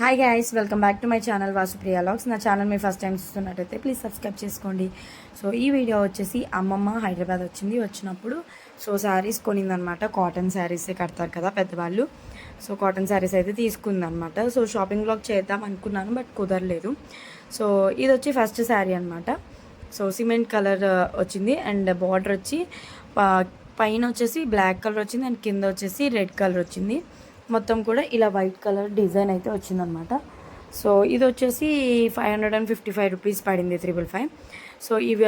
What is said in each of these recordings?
Hi guys welcome back to my channel Vasupriya vlogs నా channel మీరు first time చూస్తున్నట్టయితే please subscribe చేసుకోండి. So ఈ వీడియో వచ్చేసి అమ్మమ్మ హైదరాబాద్ వచ్చింది. వచ్చినప్పుడు సో శారీస్ కొనిందనమాట కాటన్ శారీస్ కడతారు కదా పెద్దవాళ్ళు. సో కాటన్ శారీస్ అయితే తీసుకుందనమాట సో షాపింగ్ బ్లాగ్ చేద్దాం అనుకున్నాను బట్ కుదరలేదు. సో ఇది వచ్చి ఫస్ట్ శారీ అనమాట సో సిమెంట్ కలర్ వచ్చింది. అండ్ బార్డర్ వచ్చి ప- పైన వచ్చేసి బ్లాక్ కలర్ వచ్చింది. అండ్ కింద వచ్చేసి రెడ్ కలర్ వచ్చింది. మొత్తం కూడా ఇలా వైట్ కలర్ డిజైన్ అయితే వచ్చిందనమాట. సో ఇది వచ్చేసి five hundred and fifty five rupees పడింది త్రిబుల్ ఫైవ్. సో ఇవి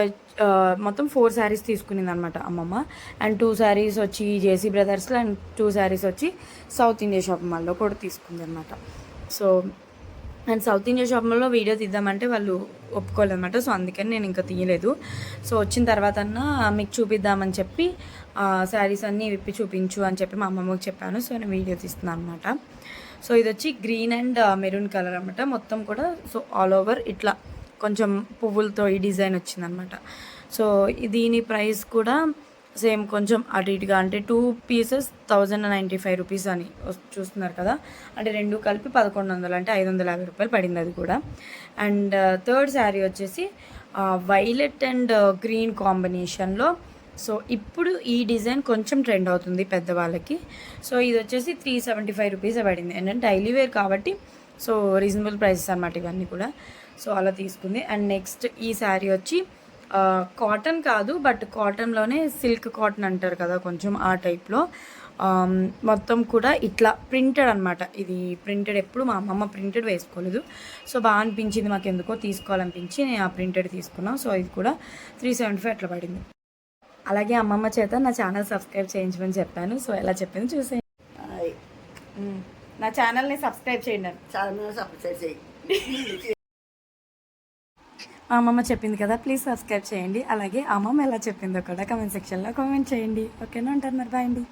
మొత్తం ఫోర్ శారీస్ తీసుకునింది అనమాట అమ్మమ్మ. అండ్ టూ శారీస్ వచ్చి జేసీ బ్రదర్స్లో అండ్ టూ శారీస్ వచ్చి సౌత్ ఇండియా షాప్ మాల్లో కూడా తీసుకుంది అనమాట సో అండ్ సౌత్ ఇండియా షాప్లో వీడియో తీద్దామంటే వాళ్ళు ఒప్పుకోలేదన్నమాట సో అందుకని నేను ఇంకా తీయలేదు. సో వచ్చిన తర్వాత మీకు చూపిద్దామని చెప్పి శారీస్ అన్నీ విప్పి చూపించు అని చెప్పి మా అమ్మమ్మకి చెప్పాను. సో నేను వీడియో తీస్తున్నాను అనమాట సో ఇది వచ్చి గ్రీన్ అండ్ మెరూన్ కలర్ అనమాట మొత్తం కూడా సో ఆల్ ఓవర్ ఇట్లా కొంచెం పువ్వులతో ఈ డిజైన్ వచ్చిందనమాట సో దీని ప్రైస్ కూడా సేమ్ కొంచెం అటు ఇటుగా అంటే two pieces thousand ninety five rupees అని చూస్తున్నారు కదా. అంటే రెండు కలిపి పదకొండు వందలు అంటే ఐదు వందల యాభై రూపాయలు పడింది అది కూడా. అండ్ థర్డ్ శారీ వచ్చేసి వైలెట్ అండ్ గ్రీన్ కాంబినేషన్లో. సో ఇప్పుడు ఈ డిజైన్ కొంచెం ట్రెండ్ అవుతుంది పెద్దవాళ్ళకి. సో ఇది వచ్చేసి త్రీ సెవెంటీ ఫైవ్ రూపీస్ పడింది. ఏంటంటే డైలీ వేర్ కాబట్టి సో రీజనబుల్ ప్రైసెస్ అనమాట ఇవన్నీ కూడా. సో అలా తీసుకుంది. అండ్ నెక్స్ట్ ఈ శారీ వచ్చి కాటన్ కాదు బట్ కాటన్లోనే సిల్క్ కాటన్ అంటారు కదా కొంచెం ఆ టైప్లో మొత్తం కూడా ఇట్లా ప్రింటెడ్ అనమాట ఇది ప్రింటెడ్ ఎప్పుడు మా అమ్మమ్మ ప్రింటెడ్ వేసుకోలేదు. సో బాగా అనిపించింది మాకు ఎందుకో తీసుకోవాలనిపించి నేను ఆ ప్రింటెడ్ తీసుకున్నాను సో ఇది కూడా త్రీ సెవెంటీ ఫైవ్ అట్లా పడింది. అలాగే అమ్మమ్మ చేత నా ఛానల్ సబ్స్క్రైబ్ చేయించమని చెప్పాను. సో ఎలా చెప్పింది చూసే. నా ఛానల్ని సబ్స్క్రైబ్ చేయండి. అని. చాలా మంది సపోర్ట్ చేయి. మా అమ్మమ్మ చెప్పింది కదా ప్లీజ్ సబ్స్క్రైబ్ చేయండి. అలాగే అమ్మమ్మ ఎలా చెప్పిందో కూడా కామెంట్ సెక్షన్లో కామెంట్ చేయండి. ఓకేనా అంటారు మరి బాయ్ అండి.